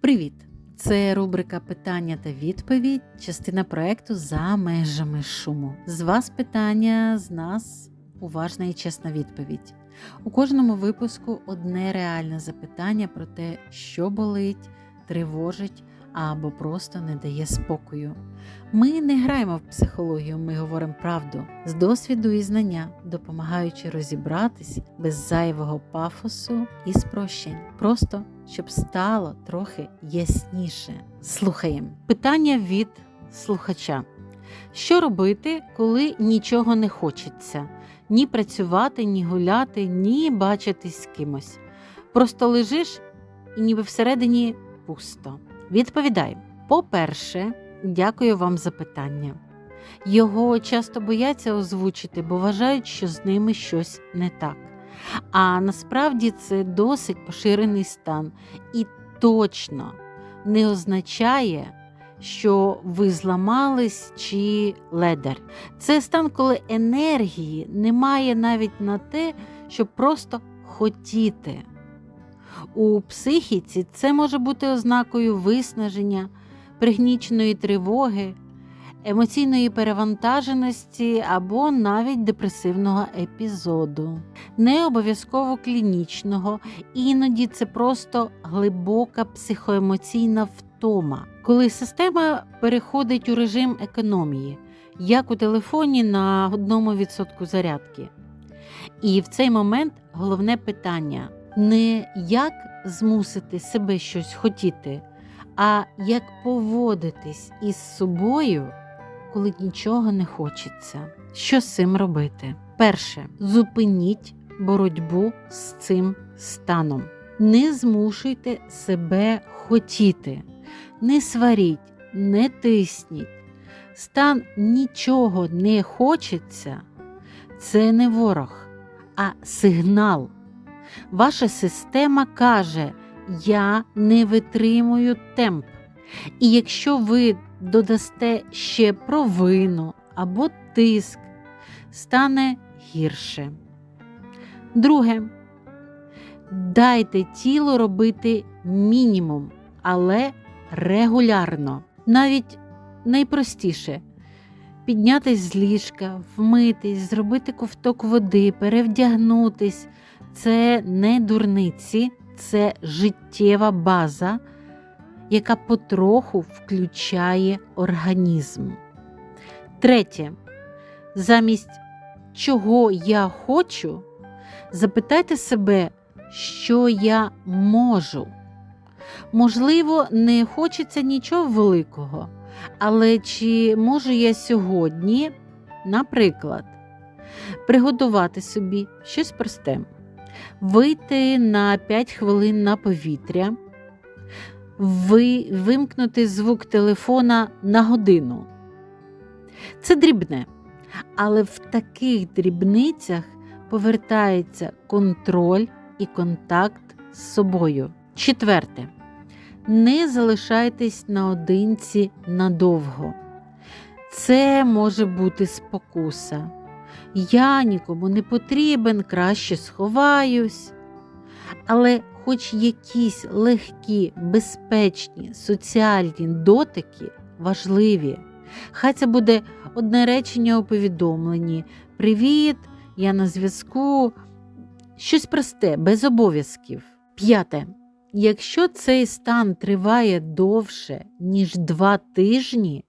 Привіт! Це рубрика Питання та відповідь, частина проекту за межами шуму. З вас питання, з нас уважна і чесна відповідь. У кожному випуску одне реальне запитання про те, що болить, тривожить або просто не дає спокою. Ми не граємо в психологію, ми говоримо правду з досвіду і знання, допомагаючи розібратись без зайвого пафосу і спрощень. Просто щоб стало трохи ясніше. Слухаємо питання від слухача. Що робити, коли нічого не хочеться? Ні працювати, ні гуляти, ні бачитись з кимось. Просто лежиш і ніби всередині пусто. Відповідай. По-перше, дякую вам за питання. Його часто бояться озвучити, бо вважають, що з ними щось не так. А насправді це досить поширений стан і точно не означає, що ви зламались чи ледар. Це стан, коли енергії немає навіть на те, щоб просто хотіти. У психіці це може бути ознакою виснаження, пригніченої тривоги, емоційної перевантаженості або навіть депресивного епізоду, не обов'язково клінічного, іноді це просто глибока психоемоційна втома, коли система переходить у режим економії, як у телефоні на одному відсотку зарядки. І в цей момент головне питання не як змусити себе щось хотіти, а як поводитись із собою, коли нічого не хочеться. Що з цим робити? Перше, зупиніть боротьбу з цим станом. Не змушуйте себе хотіти, не сваріть, не тисніть. Стан нічого не хочеться це не ворог, а сигнал. Ваша система каже, я не витримую темп. І якщо ви додасте ще провину або тиск, стане гірше. Друге, дайте тілу робити мінімум, але регулярно. Навіть найпростіше піднятись з ліжка, вмитись, зробити ковток води, перевдягнутись це не дурниці, це життєва база, яка потроху включає організм. Третє. Замість чого я хочу, запитайте себе, що я можу. Можливо, не хочеться нічого великого, але чи можу я сьогодні, наприклад, приготувати собі щось просте, вийти на 5 хвилин на повітря, ви, вимкнути звук телефона на годину. Це дрібне, але в таких дрібницях повертається контроль і контакт з собою. Четверте. Не залишайтесь наодинці надовго. Це може бути спокуса. Я нікому не потрібен, краще сховаюсь. Але хоч якісь легкі, безпечні соціальні дотики важливі. Хай це буде одне речення у повідомленні. Привіт, я на зв'язку. Щось просте, без обов'язків. П'яте. Якщо цей стан триває довше, ніж два тижні,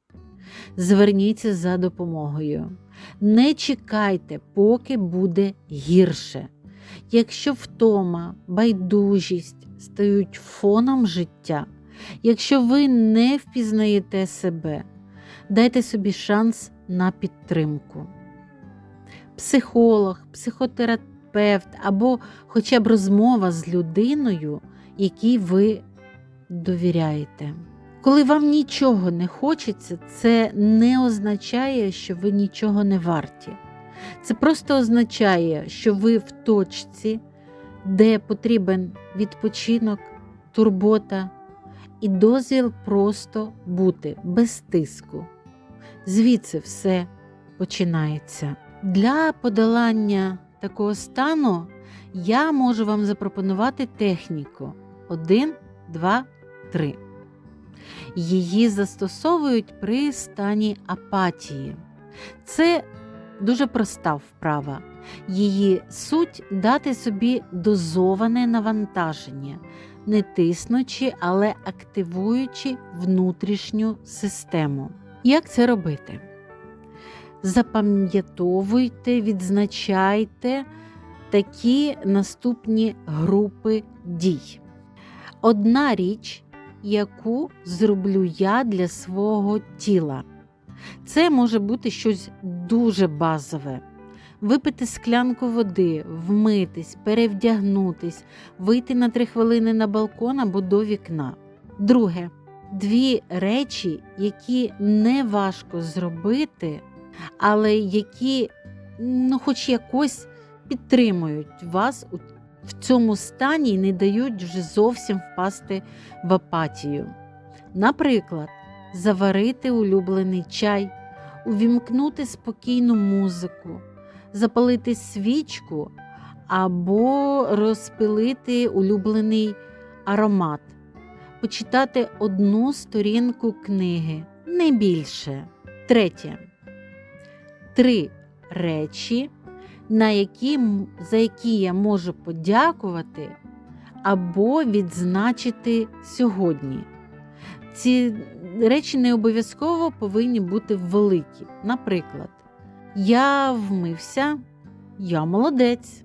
зверніться за допомогою. Не чекайте, поки буде гірше. Якщо втома, байдужість стають фоном життя, якщо ви не впізнаєте себе, дайте собі шанс на підтримку. Психолог, психотерапевт або хоча б розмова з людиною, якій ви довіряєте. Коли вам нічого не хочеться, це не означає, що ви нічого не варті. Це просто означає, що ви в точці, де потрібен відпочинок, турбота і дозвіл просто бути без тиску. Звідси все починається. Для подолання такого стану я можу вам запропонувати техніку: один, два, 3. Її застосовують при стані апатії. Це дуже проста вправа. Її суть дати собі дозоване навантаження, не тиснучи, але активуючи внутрішню систему. Як це робити? Запам'ятовуйте, відзначайте такі наступні групи дій. Одна річ, яку зроблю я для свого тіла. Це може бути щось дуже базове. Випити склянку води, вмитись, перевдягнутись, вийти на три хвилини на балкон або до вікна. Друге, дві речі, які не важко зробити, але які, ну, хоч якось підтримують вас в цьому стані і не дають вже зовсім впасти в апатію. Наприклад, заварити улюблений чай, увімкнути спокійну музику, запалити свічку або розпилити улюблений аромат, почитати одну сторінку книги, не більше. Третє. Три речі на які, за які я можу подякувати або відзначити сьогодні. Ці речі не обов'язково повинні бути великі. Наприклад, я вмився, я молодець.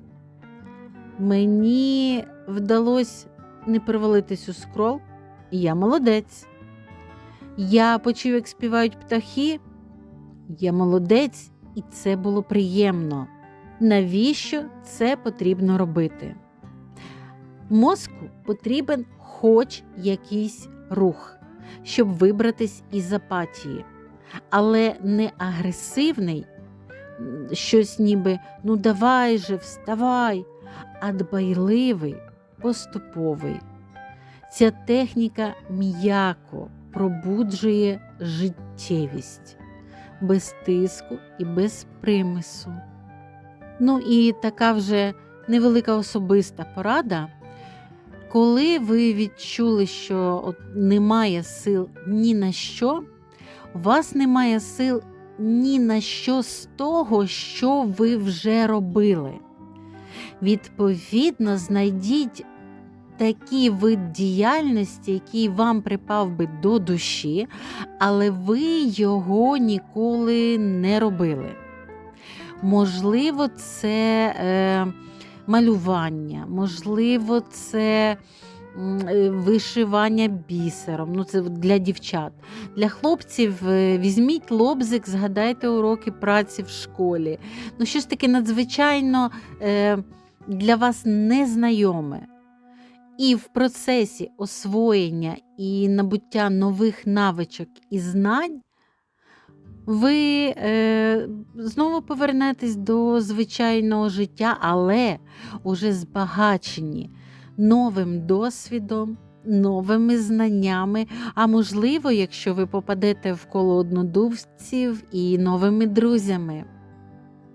Мені вдалося не провалитись у скрол, я молодець. Я почув, як співають птахи, я молодець, і це було приємно навіщо це потрібно робити. Мозку потрібен хоч якийсь рух, щоб вибратись із апатії, але не агресивний, щось ніби ну давай же, вставай, а дбайливий, поступовий. Ця техніка м'яко пробуджує життєвість без тиску і без примису. Ну і така вже невелика особиста порада. Коли ви відчули, що от немає сил ні на що, у вас немає сил ні на що з того, що ви вже робили. Відповідно, знайдіть такий вид діяльності, який вам припав би до душі, але ви його ніколи не робили. Можливо, це е, малювання, можливо, це е, вишивання бісером. Ну, це для дівчат. Для хлопців е, візьміть лобзик, згадайте уроки праці в школі. Ну, щось таке надзвичайно е, для вас незнайоме. І в процесі освоєння і набуття нових навичок і знань ви е, знову повернетесь до звичайного життя, але уже збагачені новим досвідом, новими знаннями. А можливо, якщо ви попадете в коло однодумців і новими друзями.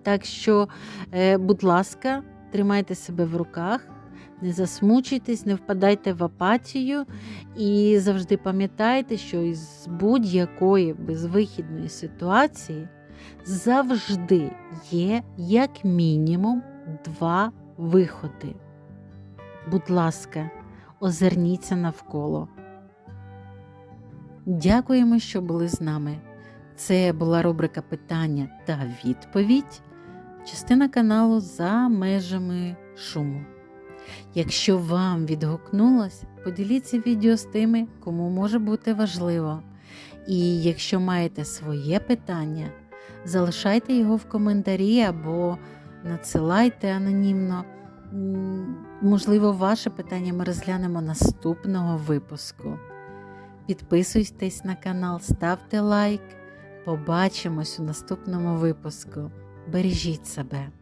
Так що, е, будь ласка, тримайте себе в руках. Не засмучуйтесь, не впадайте в апатію і завжди пам'ятайте, що із будь-якої безвихідної ситуації завжди є як мінімум два виходи. Будь ласка, озирніться навколо. Дякуємо, що були з нами. Це була рубрика питання та відповідь, частина каналу за межами шуму. Якщо вам відгукнулось, поділіться відео з тими, кому може бути важливо. І якщо маєте своє питання, залишайте його в коментарі або надсилайте анонімно. Можливо, ваше питання ми розглянемо наступного випуску. Підписуйтесь на канал, ставте лайк. Побачимось у наступному випуску. Бережіть себе!